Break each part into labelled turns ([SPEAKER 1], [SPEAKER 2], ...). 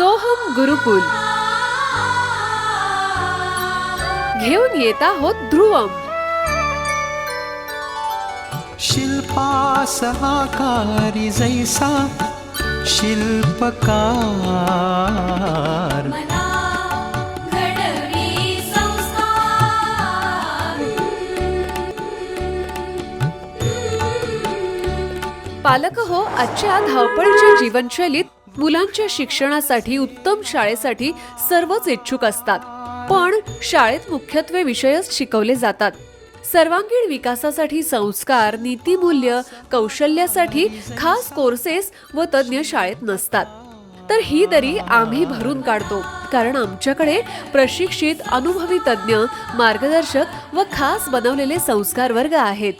[SPEAKER 1] सोहम गुरुकुल. घेऊन येत आहोत ध्रुवम.
[SPEAKER 2] शिल्पा सहाकारी जैसा शिल्पकार.
[SPEAKER 1] पालक हो आजच्या धावपळीच्या जीवनशैलीत मुलांच्या शिक्षणासाठी उत्तम शाळेसाठी सर्वच इच्छुक असतात. पण शाळेत मुख्यत्वे विषयच शिकवले जातात. सर्वांगीण विकासासाठी संस्कार नीतिमूल्य कौशल्यासाठी खास कोर्सेस व तज्ज्ञ शाळेत नसतात. तर ही दरी आम्ही भरून काढतो. कारण आमच्याकडे प्रशिक्षित अनुभवी तज्ज्ञ मार्गदर्शक व खास बनवलेले संस्कार वर्ग आहेत.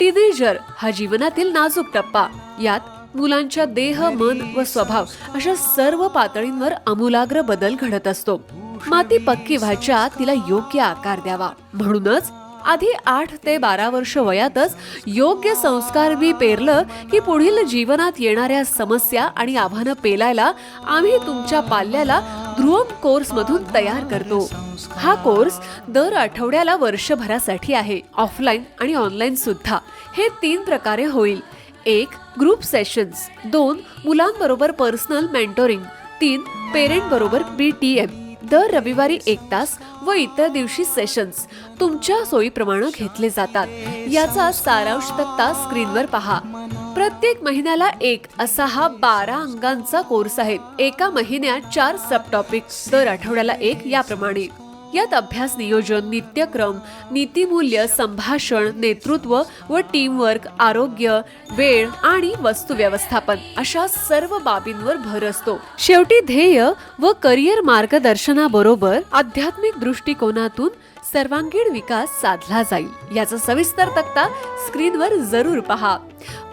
[SPEAKER 1] टीनेजर हा जीवनातील नाजूक टप्पा. यात मुलांच्या देह मन व स्वभाव अशा सर्व पातळींवर आमूलाग्र बदल घडत असतो. माती पक्की व्हायच्या तिला योग्य आकार द्यावा. म्हणूनच आधी आठ ते बारा वर्ष वयातच योग्य संस्कार मी पेरलं की पुढील जीवनात येणाऱ्या समस्या आणि आव्हानं पेलायला आम्ही तुमच्या पाल्याला ध्रुवम कोर्स मधून तयार करतो. हा कोर्स दर आठवड्याला वर्षभरासाठी आहे ऑफलाईन आणि ऑनलाईन सुद्धा. हे तीन प्रकारे होईल. एक ग्रुप सेशन्स दोन मुलांबरोबर पर्सनल मेंटोरिंग तीन पेरेंट बरोबर बी टी एम दर रविवारी एक तास व इतर दिवशी सेशन्स तुमच्या सोयीप्रमाणे घेतले जातात. याचा सारांश तक्ता स्क्रीनवर पहा. प्रत्येक महिन्याला एक असा हा बारा अंगांचा कोर्स आहे. एका महिन्यात चार सब टॉपिक दर आठवड्याला एक याप्रमाणे. यात अभ्यास नियोजन नित्यक्रम नीतिमूल्य संभाषण नेतृत्व व टीमवर्क आरोग्य वेळ आणि वस्तू व्यवस्थापन अशा सर्व बाबींवर भर असतो. शेवटी ध्येय व करिअर मार्गदर्शनाबरोबर आध्यात्मिक दृष्टिकोनातून सर्वांगीण विकास साधला जाईल. याचा सविस्तर तक्ता स्क्रीनवर जरूर पहा.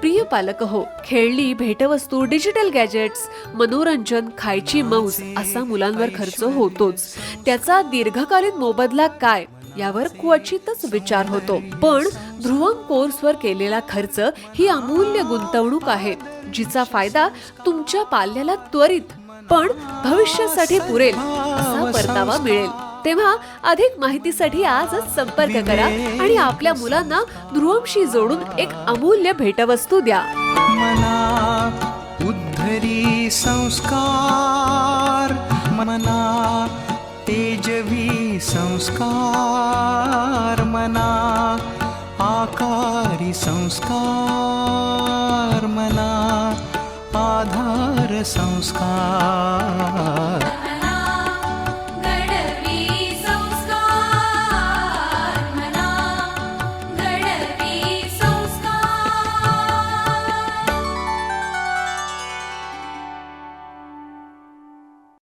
[SPEAKER 1] प्रिय पालक हो खेळणी भेटवस्तू डिजिटल गॅजेट्स मनोरंजन खायची मौज असा मुलांवर खर्च होतोच. त्याचा दीर्घकालीन मोबदला काय? यावर क्वचितच विचार होतो. पण ध्रुवम कोर्सवर केलेला खर्च ही अमूल्य गुंतवणूक आहे जिचा फायदा तुमच्या पाल्याला त्वरित पण भविष्यासाठी पुरेल असा परतावा मिळेल. तेव्हा अधिक माहितीसाठी आजच संपर्क करा आणि आपल्या मुलांना ध्रुवमशी जोडून एक अमूल्य भेटवस्तू द्या.
[SPEAKER 2] मना उद्धरी संस्कार मना तेजवी संस्कार मना आकारी संस्कार मना आधार संस्कार.